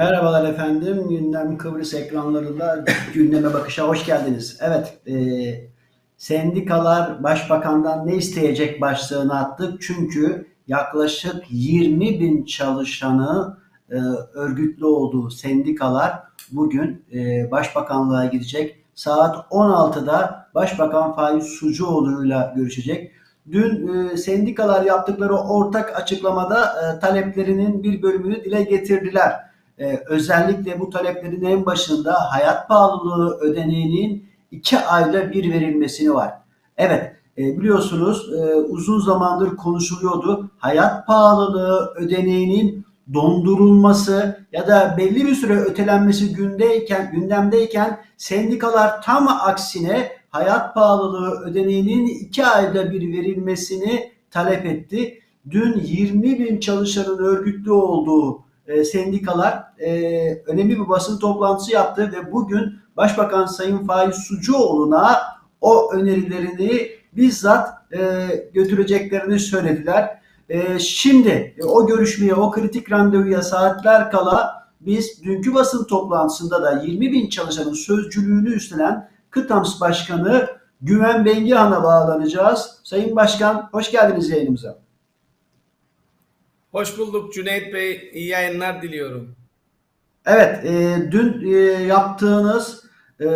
Merhabalar efendim. Gündem Kıbrıs ekranlarında gündeme bakışa hoş geldiniz. Evet, e, sendikalar başbakandan ne isteyecek başlığını attık. Çünkü yaklaşık 20 bin çalışanı e, örgütlü olduğu sendikalar bugün e, başbakanlığa gidecek. Saat 16'da Başbakan Faiz Sucuoğlu'yla görüşecek. Dün e, sendikalar yaptıkları ortak açıklamada e, taleplerinin bir bölümünü dile getirdiler. Ee, özellikle bu taleplerin en başında hayat pahalılığı ödeneğinin iki ayda bir verilmesini var. Evet e, biliyorsunuz e, uzun zamandır konuşuluyordu. Hayat pahalılığı ödeneğinin dondurulması ya da belli bir süre ötelenmesi gündeyken, gündemdeyken sendikalar tam aksine hayat pahalılığı ödeneğinin iki ayda bir verilmesini talep etti. Dün 20 bin çalışanın örgütlü olduğu e, sendikalar e, önemli bir basın toplantısı yaptı ve bugün Başbakan Sayın Faiz Sucuoğlu'na o önerilerini bizzat e, götüreceklerini söylediler. Şimdi o görüşmeye, o kritik randevuya saatler kala biz dünkü basın toplantısında da 20 bin çalışanın sözcülüğünü üstlenen Kıtams Başkanı Güven Bengihan'a bağlanacağız. Sayın Başkan hoş geldiniz yayınımıza. Hoş bulduk Cüneyt Bey. İyi yayınlar diliyorum. Evet, e, dün e, yaptığınız e,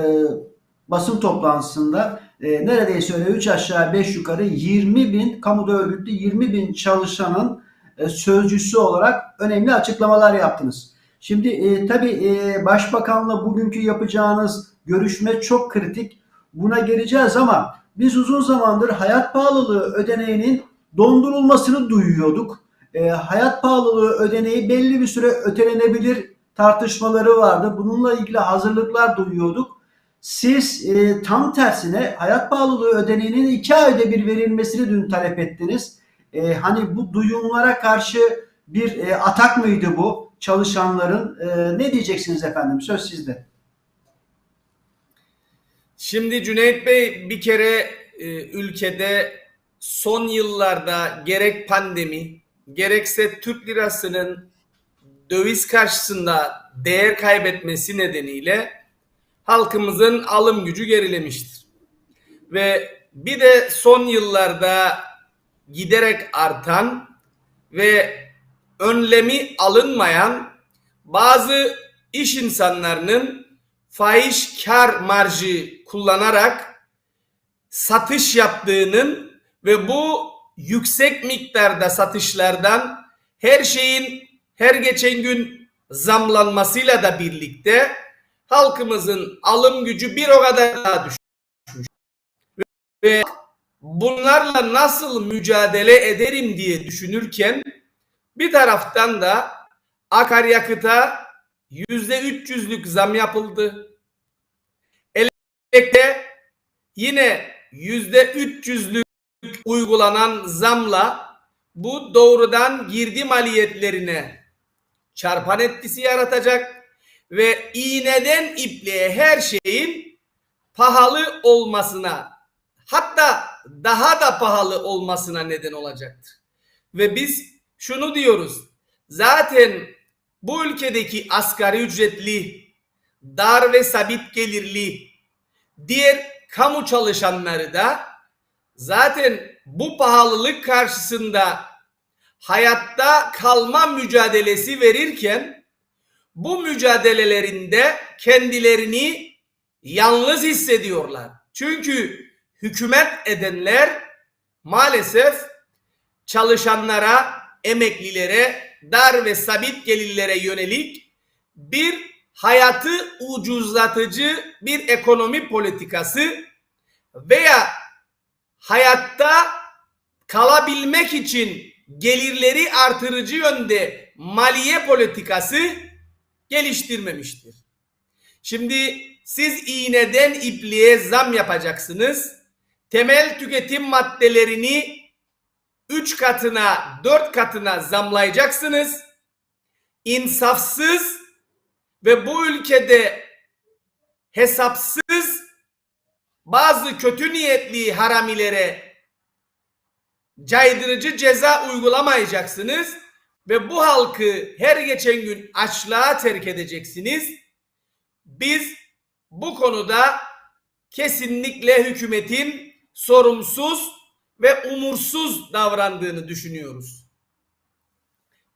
basın toplantısında e, neredeyse öyle 3 aşağı 5 yukarı 20 bin kamuda örgütlü 20 bin çalışanın e, sözcüsü olarak önemli açıklamalar yaptınız. Şimdi e, tabii e, başbakanla bugünkü yapacağınız görüşme çok kritik. Buna geleceğiz ama biz uzun zamandır hayat pahalılığı ödeneğinin dondurulmasını duyuyorduk. E, hayat pahalılığı ödeneği belli bir süre ötelenebilir tartışmaları vardı. Bununla ilgili hazırlıklar duyuyorduk. Siz e, tam tersine hayat pahalılığı ödeneğinin iki ayda bir verilmesini dün talep ettiniz. E, hani bu duyumlara karşı bir e, atak mıydı bu çalışanların? E, ne diyeceksiniz efendim? Söz sizde. Şimdi Cüneyt Bey bir kere e, ülkede son yıllarda gerek pandemi gerekse Türk lirasının döviz karşısında değer kaybetmesi nedeniyle halkımızın alım gücü gerilemiştir. Ve bir de son yıllarda giderek artan ve önlemi alınmayan bazı iş insanlarının faiz kar marjı kullanarak satış yaptığının ve bu yüksek miktarda satışlardan her şeyin her geçen gün zamlanmasıyla da birlikte halkımızın alım gücü bir o kadar daha düşmüş. Ve bunlarla nasıl mücadele ederim diye düşünürken bir taraftan da akaryakıta yüzde 300'lük zam yapıldı. Elektrikte yine yüzde 300'lük uygulanan zamla bu doğrudan girdi maliyetlerine çarpan etkisi yaratacak ve iğneden ipliğe her şeyin pahalı olmasına hatta daha da pahalı olmasına neden olacaktır. Ve biz şunu diyoruz. Zaten bu ülkedeki asgari ücretli, dar ve sabit gelirli diğer kamu çalışanları da zaten bu pahalılık karşısında hayatta kalma mücadelesi verirken bu mücadelelerinde kendilerini yalnız hissediyorlar. Çünkü hükümet edenler maalesef çalışanlara, emeklilere, dar ve sabit gelirlere yönelik bir hayatı ucuzlatıcı bir ekonomi politikası veya hayatta kalabilmek için gelirleri artırıcı yönde maliye politikası geliştirmemiştir. Şimdi siz iğneden ipliğe zam yapacaksınız. Temel tüketim maddelerini 3 katına 4 katına zamlayacaksınız. İnsafsız ve bu ülkede hesapsız bazı kötü niyetli haramilere caydırıcı ceza uygulamayacaksınız. ve bu halkı her geçen gün açlığa terk edeceksiniz. Biz bu konuda kesinlikle hükümetin sorumsuz ve umursuz davrandığını düşünüyoruz.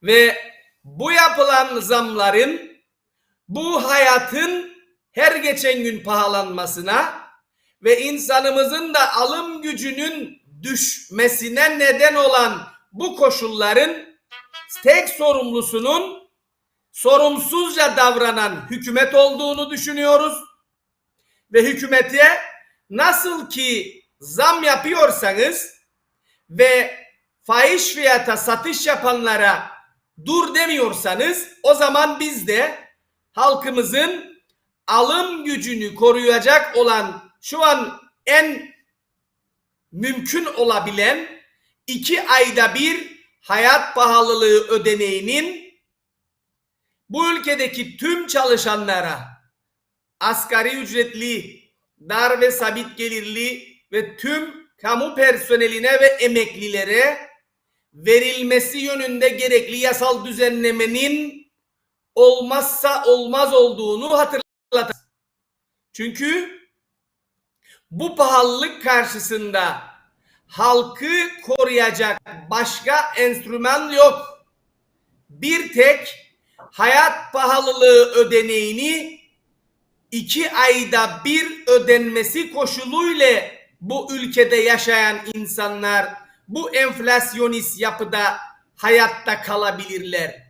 Ve bu yapılan zamların bu hayatın her geçen gün pahalanmasına ve insanımızın da alım gücünün düşmesine neden olan bu koşulların tek sorumlusunun sorumsuzca davranan hükümet olduğunu düşünüyoruz. Ve hükümete nasıl ki zam yapıyorsanız ve fahiş fiyata satış yapanlara dur demiyorsanız o zaman biz de halkımızın alım gücünü koruyacak olan şu an en mümkün olabilen iki ayda bir hayat pahalılığı ödeneğinin bu ülkedeki tüm çalışanlara asgari ücretli, dar ve sabit gelirli ve tüm kamu personeline ve emeklilere verilmesi yönünde gerekli yasal düzenlemenin olmazsa olmaz olduğunu hatırlatır. Çünkü bu pahalılık karşısında halkı koruyacak başka enstrüman yok. Bir tek hayat pahalılığı ödeneğini iki ayda bir ödenmesi koşuluyla bu ülkede yaşayan insanlar bu enflasyonist yapıda hayatta kalabilirler.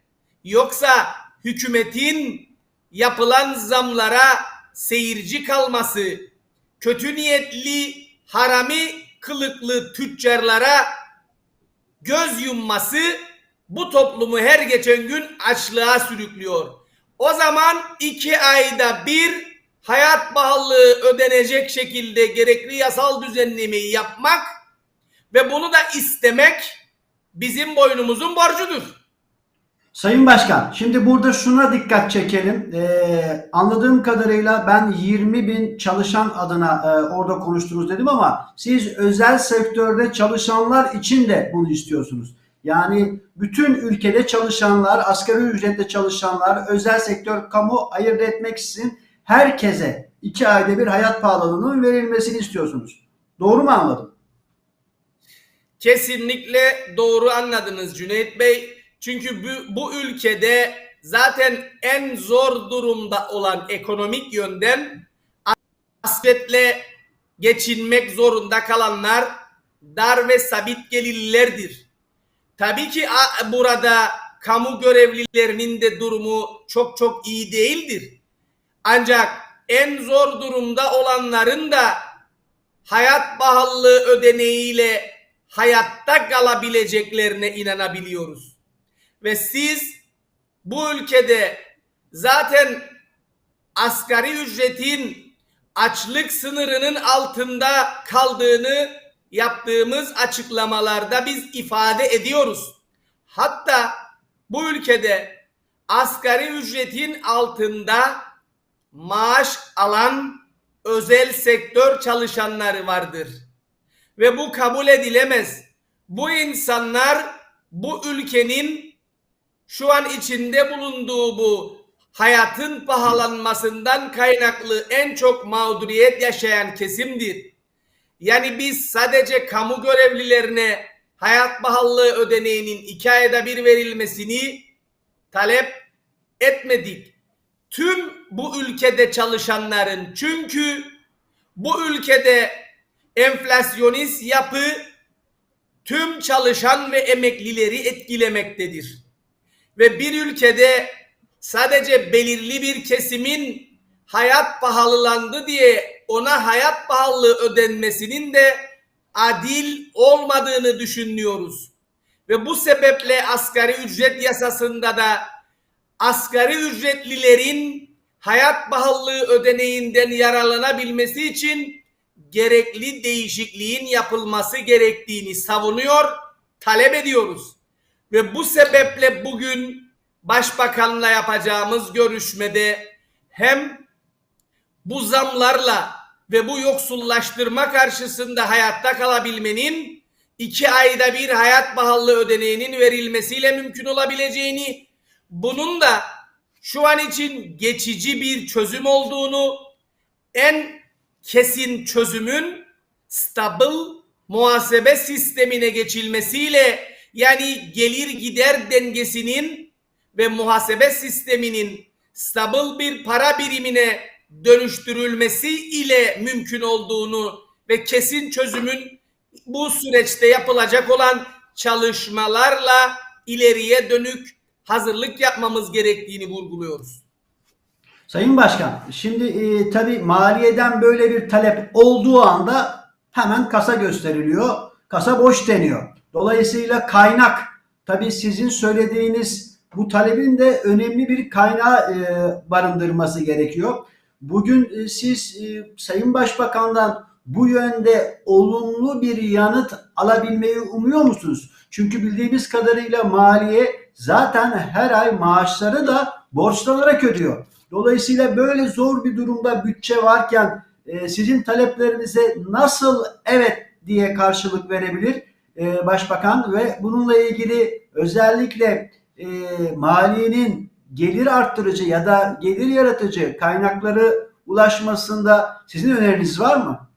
Yoksa hükümetin yapılan zamlara seyirci kalması, kötü niyetli harami kılıklı tüccarlara göz yumması bu toplumu her geçen gün açlığa sürüklüyor. O zaman iki ayda bir hayat pahalılığı ödenecek şekilde gerekli yasal düzenlemeyi yapmak ve bunu da istemek bizim boynumuzun borcudur. Sayın Başkan, şimdi burada şuna dikkat çekelim. Ee, anladığım kadarıyla ben 20 bin çalışan adına e, orada konuştunuz dedim ama siz özel sektörde çalışanlar için de bunu istiyorsunuz. Yani bütün ülkede çalışanlar, asgari ücretle çalışanlar, özel sektör, kamu ayırt etmeksizin herkese iki ayda bir hayat pahalılığının verilmesini istiyorsunuz. Doğru mu anladım? Kesinlikle doğru anladınız Cüneyt Bey. Çünkü bu, bu ülkede zaten en zor durumda olan ekonomik yönden asretle geçinmek zorunda kalanlar dar ve sabit gelirlilerdir. Tabii ki burada kamu görevlilerinin de durumu çok çok iyi değildir. Ancak en zor durumda olanların da hayat pahalılığı ödeneğiyle hayatta kalabileceklerine inanabiliyoruz. Ve siz bu ülkede zaten asgari ücretin açlık sınırının altında kaldığını yaptığımız açıklamalarda biz ifade ediyoruz. Hatta bu ülkede asgari ücretin altında maaş alan özel sektör çalışanları vardır. Ve bu kabul edilemez. Bu insanlar bu ülkenin şu an içinde bulunduğu bu hayatın pahalanmasından kaynaklı en çok mağduriyet yaşayan kesimdir. Yani biz sadece kamu görevlilerine hayat pahalılığı ödeneğinin iki ayda bir verilmesini talep etmedik. Tüm bu ülkede çalışanların çünkü bu ülkede enflasyonist yapı tüm çalışan ve emeklileri etkilemektedir. Ve bir ülkede sadece belirli bir kesimin hayat pahalılandı diye ona hayat pahalılığı ödenmesinin de adil olmadığını düşünüyoruz. Ve bu sebeple asgari ücret yasasında da asgari ücretlilerin hayat pahalılığı ödeneğinden yararlanabilmesi için gerekli değişikliğin yapılması gerektiğini savunuyor, talep ediyoruz. Ve bu sebeple bugün Başbakanla yapacağımız görüşmede hem bu zamlarla ve bu yoksullaştırma karşısında hayatta kalabilmenin iki ayda bir hayat pahalılığı ödeneğinin verilmesiyle mümkün olabileceğini, bunun da şu an için geçici bir çözüm olduğunu, en kesin çözümün stabil muhasebe sistemine geçilmesiyle yani gelir gider dengesinin ve muhasebe sisteminin stabil bir para birimine dönüştürülmesi ile mümkün olduğunu ve kesin çözümün bu süreçte yapılacak olan çalışmalarla ileriye dönük hazırlık yapmamız gerektiğini vurguluyoruz. Sayın Başkan, şimdi e, tabii maliyeden böyle bir talep olduğu anda hemen kasa gösteriliyor. Kasa boş deniyor. Dolayısıyla kaynak, tabii sizin söylediğiniz bu talebin de önemli bir kaynağı e, barındırması gerekiyor. Bugün e, siz e, Sayın Başbakan'dan bu yönde olumlu bir yanıt alabilmeyi umuyor musunuz? Çünkü bildiğimiz kadarıyla maliye zaten her ay maaşları da borçlanarak ödüyor. Dolayısıyla böyle zor bir durumda bütçe varken e, sizin taleplerinize nasıl evet diye karşılık verebilir e, Başbakan ve bununla ilgili özellikle e, maliyenin gelir arttırıcı ya da gelir yaratıcı kaynakları ulaşmasında sizin öneriniz var mı?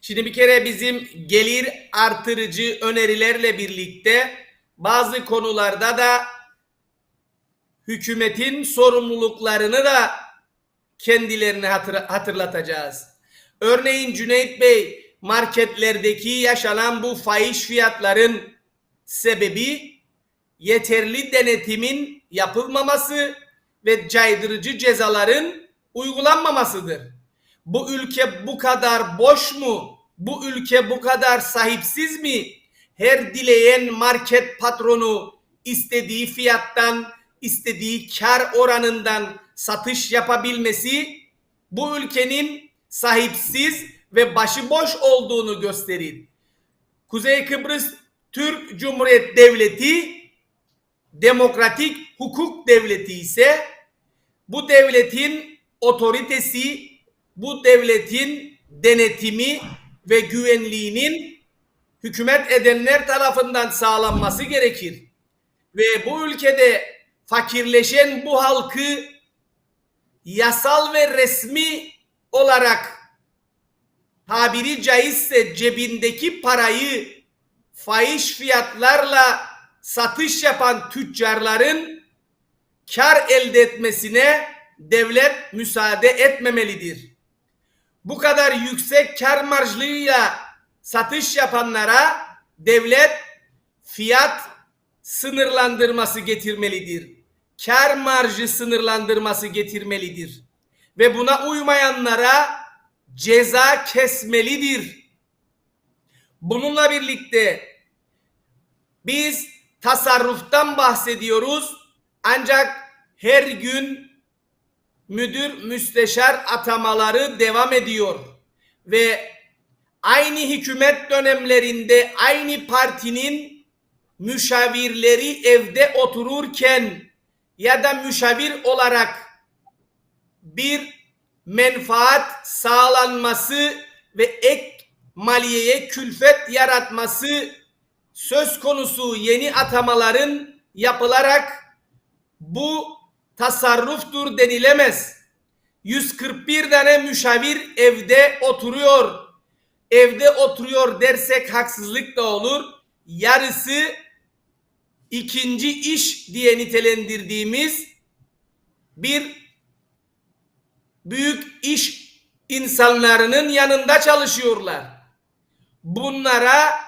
Şimdi bir kere bizim gelir artırıcı önerilerle birlikte bazı konularda da hükümetin sorumluluklarını da kendilerine hatır, hatırlatacağız. Örneğin Cüneyt Bey marketlerdeki yaşanan bu fahiş fiyatların sebebi yeterli denetimin yapılmaması ve caydırıcı cezaların uygulanmamasıdır. Bu ülke bu kadar boş mu? Bu ülke bu kadar sahipsiz mi? Her dileyen market patronu istediği fiyattan, istediği kar oranından satış yapabilmesi bu ülkenin sahipsiz ve başıboş olduğunu gösterir. Kuzey Kıbrıs Türk Cumhuriyet Devleti demokratik hukuk devleti ise bu devletin otoritesi, bu devletin denetimi ve güvenliğinin hükümet edenler tarafından sağlanması gerekir. Ve bu ülkede fakirleşen bu halkı yasal ve resmi olarak tabiri caizse cebindeki parayı fahiş fiyatlarla satış yapan tüccarların kar elde etmesine devlet müsaade etmemelidir. Bu kadar yüksek kar marjlıyla satış yapanlara devlet fiyat sınırlandırması getirmelidir. Kar marjı sınırlandırması getirmelidir. Ve buna uymayanlara ceza kesmelidir. Bununla birlikte biz tasarruftan bahsediyoruz. Ancak her gün müdür müsteşar atamaları devam ediyor. Ve aynı hükümet dönemlerinde aynı partinin müşavirleri evde otururken ya da müşavir olarak bir menfaat sağlanması ve ek maliyeye külfet yaratması söz konusu yeni atamaların yapılarak bu tasarruftur denilemez. 141 tane müşavir evde oturuyor. Evde oturuyor dersek haksızlık da olur. Yarısı ikinci iş diye nitelendirdiğimiz bir büyük iş insanlarının yanında çalışıyorlar. Bunlara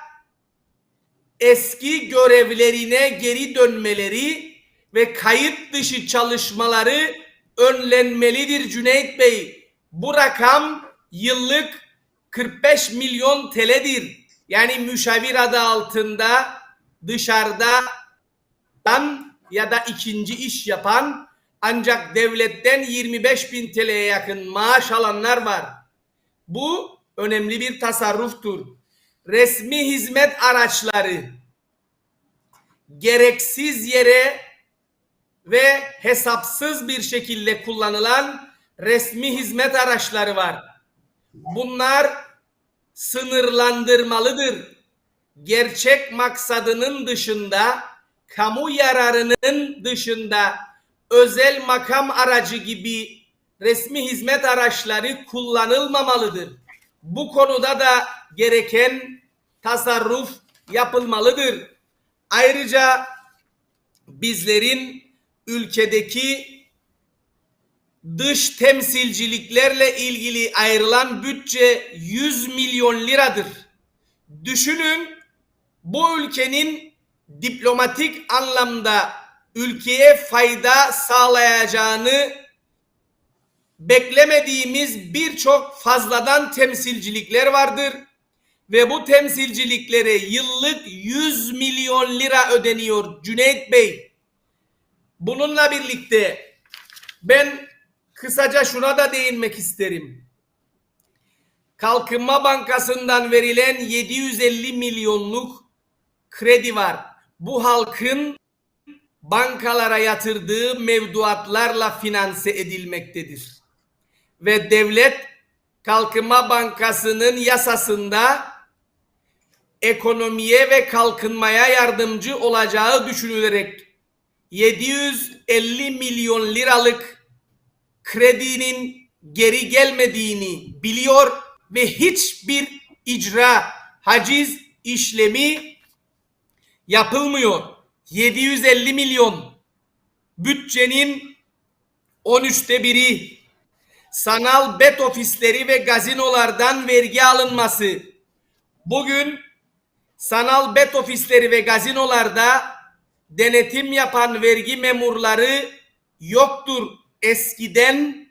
eski görevlerine geri dönmeleri ve kayıt dışı çalışmaları önlenmelidir Cüneyt Bey. Bu rakam yıllık 45 milyon TL'dir. Yani müşavir adı altında dışarıda ya da ikinci iş yapan ancak devletten 25 bin TL'ye yakın maaş alanlar var. Bu önemli bir tasarruftur. Resmi hizmet araçları gereksiz yere ve hesapsız bir şekilde kullanılan resmi hizmet araçları var. Bunlar sınırlandırmalıdır. gerçek maksadının dışında, kamu yararının dışında özel makam aracı gibi resmi hizmet araçları kullanılmamalıdır. Bu konuda da gereken tasarruf yapılmalıdır. Ayrıca bizlerin ülkedeki dış temsilciliklerle ilgili ayrılan bütçe 100 milyon liradır. Düşünün bu ülkenin diplomatik anlamda ülkeye fayda sağlayacağını beklemediğimiz birçok fazladan temsilcilikler vardır ve bu temsilciliklere yıllık 100 milyon lira ödeniyor Cüneyt Bey. Bununla birlikte ben kısaca şuna da değinmek isterim. Kalkınma Bankası'ndan verilen 750 milyonluk kredi var. Bu halkın bankalara yatırdığı mevduatlarla finanse edilmektedir. Ve devlet Kalkınma Bankası'nın yasasında ekonomiye ve kalkınmaya yardımcı olacağı düşünülerek 750 milyon liralık kredinin geri gelmediğini biliyor ve hiçbir icra haciz işlemi yapılmıyor. 750 milyon bütçenin 13'te biri sanal bet ofisleri ve gazinolardan vergi alınması. Bugün sanal bet ofisleri ve gazinolarda denetim yapan vergi memurları yoktur. Eskiden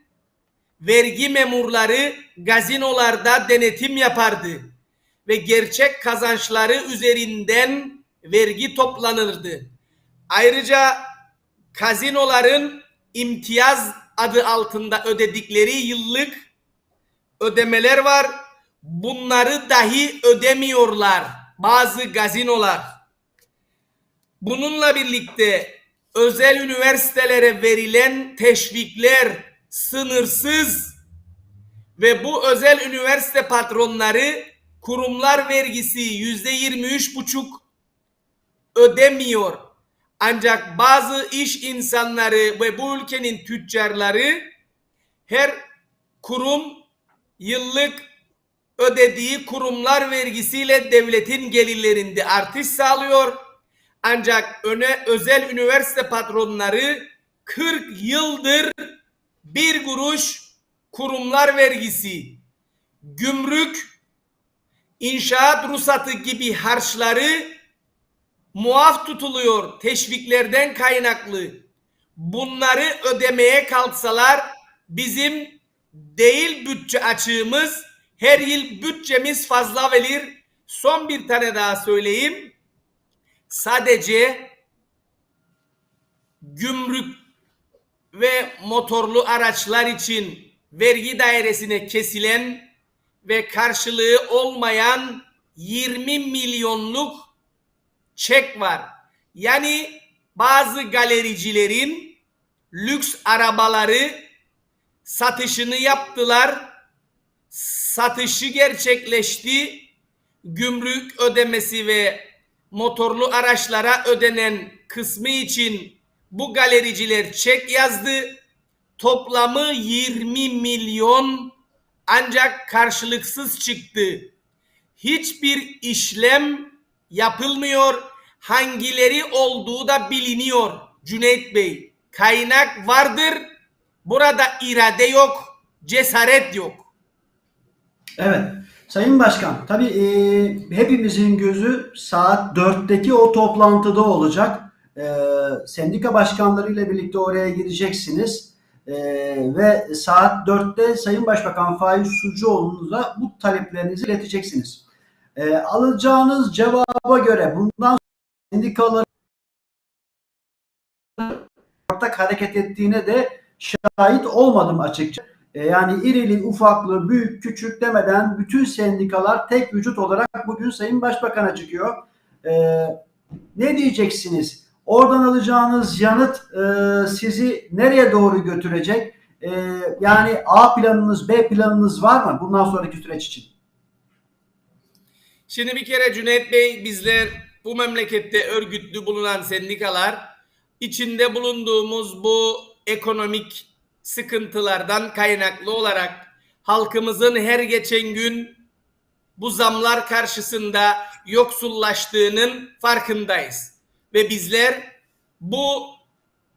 vergi memurları gazinolarda denetim yapardı ve gerçek kazançları üzerinden vergi toplanırdı. Ayrıca kazinoların imtiyaz adı altında ödedikleri yıllık ödemeler var. Bunları dahi ödemiyorlar bazı gazinolar. Bununla birlikte özel üniversitelere verilen teşvikler sınırsız ve bu özel üniversite patronları kurumlar vergisi yüzde yirmi üç buçuk ödemiyor. Ancak bazı iş insanları ve bu ülkenin tüccarları her kurum yıllık ödediği kurumlar vergisiyle devletin gelirlerinde artış sağlıyor. Ancak öne özel üniversite patronları 40 yıldır bir kuruş kurumlar vergisi, gümrük, inşaat ruhsatı gibi harçları muaf tutuluyor teşviklerden kaynaklı. Bunları ödemeye kalksalar bizim değil bütçe açığımız her yıl bütçemiz fazla verir. Son bir tane daha söyleyeyim. Sadece gümrük ve motorlu araçlar için vergi dairesine kesilen ve karşılığı olmayan 20 milyonluk çek var. Yani bazı galericilerin lüks arabaları satışını yaptılar. Satışı gerçekleşti. Gümrük ödemesi ve motorlu araçlara ödenen kısmı için bu galericiler çek yazdı. Toplamı 20 milyon ancak karşılıksız çıktı. Hiçbir işlem yapılmıyor. Hangileri olduğu da biliniyor Cüneyt Bey. Kaynak vardır. Burada irade yok, cesaret yok. Evet. Sayın Başkan, tabii e, hepimizin gözü saat 4'teki o toplantıda olacak. E, sendika başkanlarıyla birlikte oraya gideceksiniz. E, ve saat 4'te Sayın Başbakan Faiz Sucuoğlu'na bu taleplerinizi ileteceksiniz. E, alacağınız cevaba göre bundan sonra sendikaların ortak hareket ettiğine de şahit olmadım açıkça. E, yani irili, ufaklı, büyük, küçük demeden bütün sendikalar tek vücut olarak bugün Sayın Başbakan'a çıkıyor. E, ne diyeceksiniz? Oradan alacağınız yanıt e, sizi nereye doğru götürecek? E, yani A planınız, B planınız var mı bundan sonraki süreç için? Şimdi bir kere Cüneyt Bey bizler bu memlekette örgütlü bulunan sendikalar içinde bulunduğumuz bu ekonomik sıkıntılardan kaynaklı olarak halkımızın her geçen gün bu zamlar karşısında yoksullaştığının farkındayız. Ve bizler bu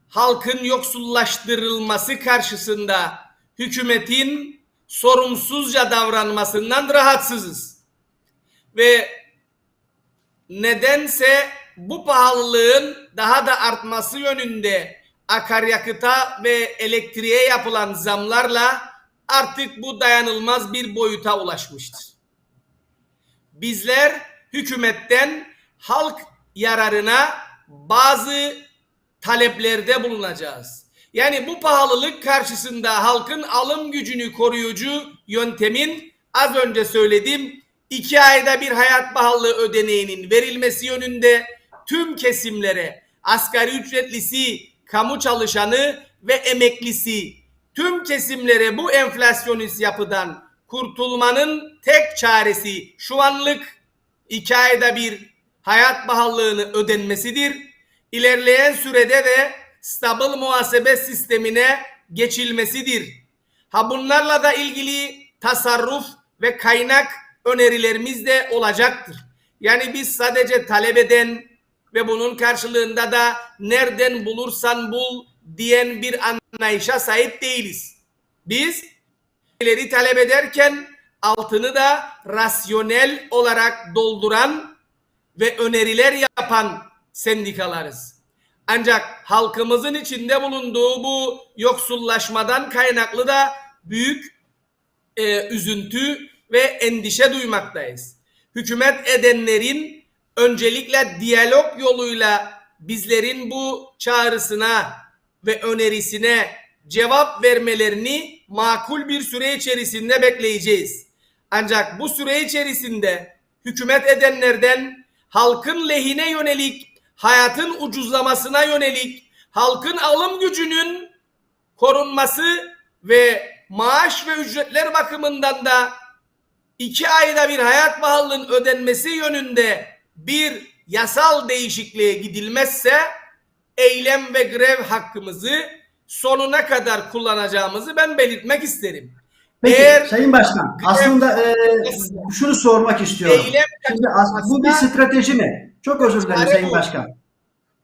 halkın yoksullaştırılması karşısında hükümetin sorumsuzca davranmasından rahatsızız. Ve nedense bu pahalılığın daha da artması yönünde akaryakıta ve elektriğe yapılan zamlarla artık bu dayanılmaz bir boyuta ulaşmıştır. Bizler hükümetten halk yararına bazı taleplerde bulunacağız. Yani bu pahalılık karşısında halkın alım gücünü koruyucu yöntemin az önce söylediğim iki ayda bir hayat pahalılığı ödeneğinin verilmesi yönünde tüm kesimlere asgari ücretlisi, kamu çalışanı ve emeklisi tüm kesimlere bu enflasyonist yapıdan kurtulmanın tek çaresi şu anlık iki ayda bir hayat pahalılığını ödenmesidir. İlerleyen sürede de stabil muhasebe sistemine geçilmesidir. Ha bunlarla da ilgili tasarruf ve kaynak önerilerimiz de olacaktır. Yani biz sadece talep eden ve bunun karşılığında da nereden bulursan bul diyen bir anlayışa sahip değiliz. Biz şeyleri talep ederken altını da rasyonel olarak dolduran ve öneriler yapan sendikalarız. Ancak halkımızın içinde bulunduğu bu yoksullaşmadan kaynaklı da büyük e, üzüntü ve endişe duymaktayız. Hükümet edenlerin öncelikle diyalog yoluyla bizlerin bu çağrısına ve önerisine cevap vermelerini makul bir süre içerisinde bekleyeceğiz. Ancak bu süre içerisinde hükümet edenlerden halkın lehine yönelik, hayatın ucuzlamasına yönelik, halkın alım gücünün korunması ve maaş ve ücretler bakımından da iki ayda bir hayat pahalılığının ödenmesi yönünde bir yasal değişikliğe gidilmezse eylem ve grev hakkımızı sonuna kadar kullanacağımızı ben belirtmek isterim. Peki Eğer- Sayın Başkan aslında e, şunu sormak istiyorum. Eylem Şimdi as- bu bir strateji mi? Çok özür dilerim Sayın bu. Başkan.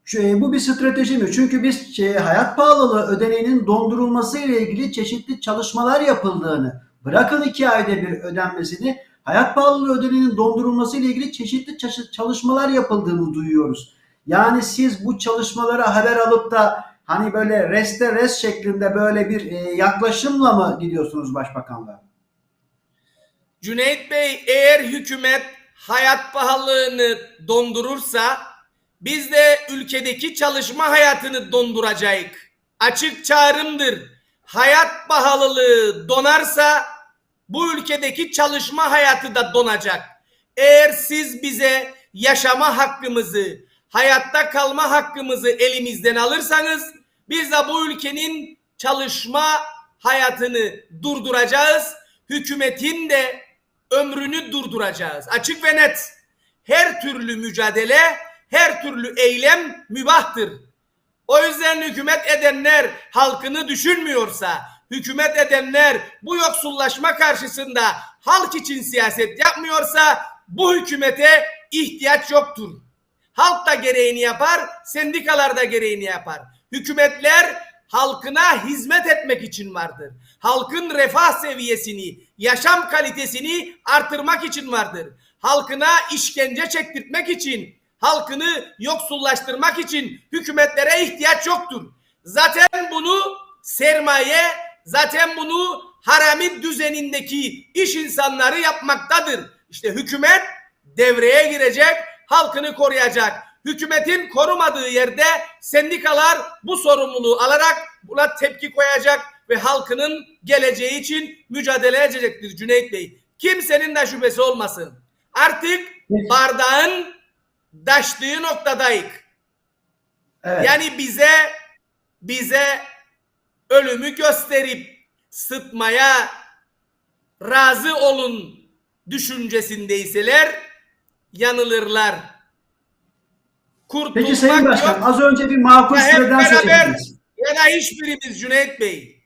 Şu, e, bu bir strateji mi? Çünkü biz e, hayat pahalılığı ödeneğinin dondurulması ile ilgili çeşitli çalışmalar yapıldığını, bırakın iki ayda bir ödenmesini, hayat pahalılığı ödeneğinin dondurulması ile ilgili çeşitli çeşit- çalışmalar yapıldığını duyuyoruz. Yani siz bu çalışmalara haber alıp da hani böyle reste res şeklinde böyle bir e, yaklaşımla mı gidiyorsunuz Başbakanlığa? Cüneyt Bey eğer hükümet hayat pahalılığını dondurursa biz de ülkedeki çalışma hayatını donduracağız. Açık çağrımdır. Hayat pahalılığı donarsa bu ülkedeki çalışma hayatı da donacak. Eğer siz bize yaşama hakkımızı, hayatta kalma hakkımızı elimizden alırsanız biz de bu ülkenin çalışma hayatını durduracağız. Hükümetin de ömrünü durduracağız. Açık ve net. Her türlü mücadele, her türlü eylem mübahtır. O yüzden hükümet edenler halkını düşünmüyorsa, hükümet edenler bu yoksullaşma karşısında halk için siyaset yapmıyorsa bu hükümete ihtiyaç yoktur. Halk da gereğini yapar, sendikalar da gereğini yapar. Hükümetler halkına hizmet etmek için vardır. Halkın refah seviyesini, yaşam kalitesini artırmak için vardır. Halkına işkence çektirtmek için, halkını yoksullaştırmak için hükümetlere ihtiyaç yoktur. Zaten bunu sermaye, zaten bunu harami düzenindeki iş insanları yapmaktadır. İşte hükümet devreye girecek, halkını koruyacak. Hükümetin korumadığı yerde sendikalar bu sorumluluğu alarak buna tepki koyacak ve halkının geleceği için mücadele edecektir Cüneyt Bey. Kimsenin de şüphesi olmasın. Artık bardağın daştığı noktadayız. Evet. Yani bize bize ölümü gösterip sıtmaya razı olun düşüncesindeyseler yanılırlar. Kurtulmak Peki Sayın Başkan yok az önce bir makul Ya hep süreden söz beraber- ya da hiçbirimiz Cüneyt Bey.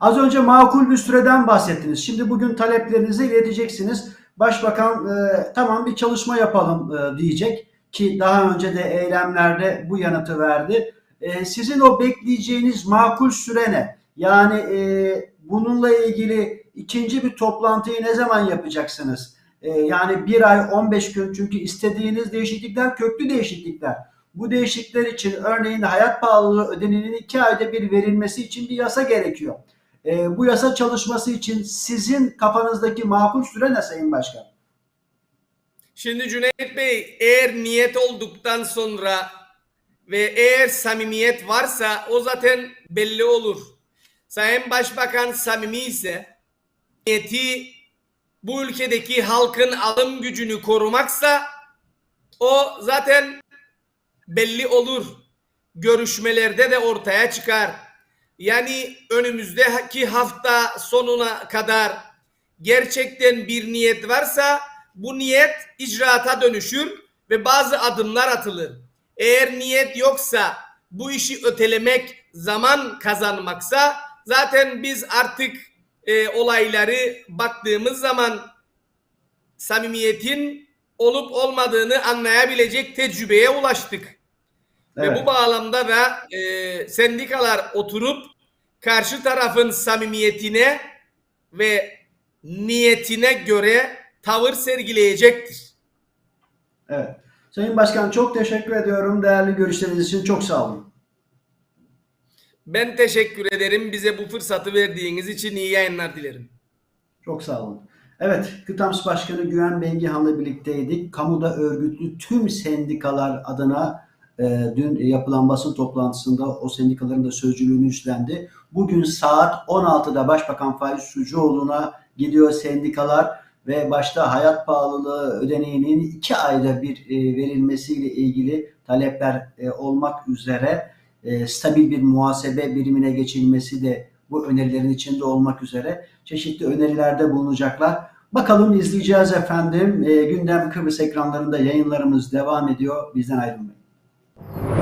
Az önce makul bir süreden bahsettiniz. Şimdi bugün taleplerinizi ileteceksiniz. Başbakan e, tamam bir çalışma yapalım e, diyecek ki daha önce de eylemlerde bu yanıtı verdi. E, sizin o bekleyeceğiniz makul süre ne? Yani e, bununla ilgili ikinci bir toplantıyı ne zaman yapacaksınız? E, yani bir ay 15 gün çünkü istediğiniz değişiklikler köklü değişiklikler. Bu değişiklikler için örneğin hayat pahalılığı ödeneğinin iki ayda bir verilmesi için bir yasa gerekiyor. E, bu yasa çalışması için sizin kafanızdaki makul süre ne Sayın Başkan? Şimdi Cüneyt Bey eğer niyet olduktan sonra ve eğer samimiyet varsa o zaten belli olur. Sayın Başbakan samimi ise niyeti bu ülkedeki halkın alım gücünü korumaksa o zaten belli olur. Görüşmelerde de ortaya çıkar. Yani önümüzdeki hafta sonuna kadar gerçekten bir niyet varsa bu niyet icraata dönüşür ve bazı adımlar atılır. Eğer niyet yoksa bu işi ötelemek zaman kazanmaksa zaten biz artık e, olayları baktığımız zaman samimiyetin olup olmadığını anlayabilecek tecrübeye ulaştık. Ve bu bağlamda da e, sendikalar oturup karşı tarafın samimiyetine ve niyetine göre tavır sergileyecektir. Evet. Sayın Başkan çok teşekkür ediyorum. Değerli görüşleriniz için çok sağ olun. Ben teşekkür ederim bize bu fırsatı verdiğiniz için iyi yayınlar dilerim. Çok sağ olun. Evet, Kıtams Başkanı Güven Bengihan'la birlikteydik. Kamuda örgütlü tüm sendikalar adına e, dün yapılan basın toplantısında o sendikaların da sözcülüğünü üstlendi. Bugün saat 16'da Başbakan Faiz Sucuoğlu'na gidiyor sendikalar ve başta hayat pahalılığı ödeneğinin iki ayda bir e, verilmesiyle ilgili talepler e, olmak üzere e, stabil bir muhasebe birimine geçilmesi de bu önerilerin içinde olmak üzere çeşitli önerilerde bulunacaklar. Bakalım izleyeceğiz efendim. Gündem Kıbrıs ekranlarında yayınlarımız devam ediyor. Bizden ayrılmayın.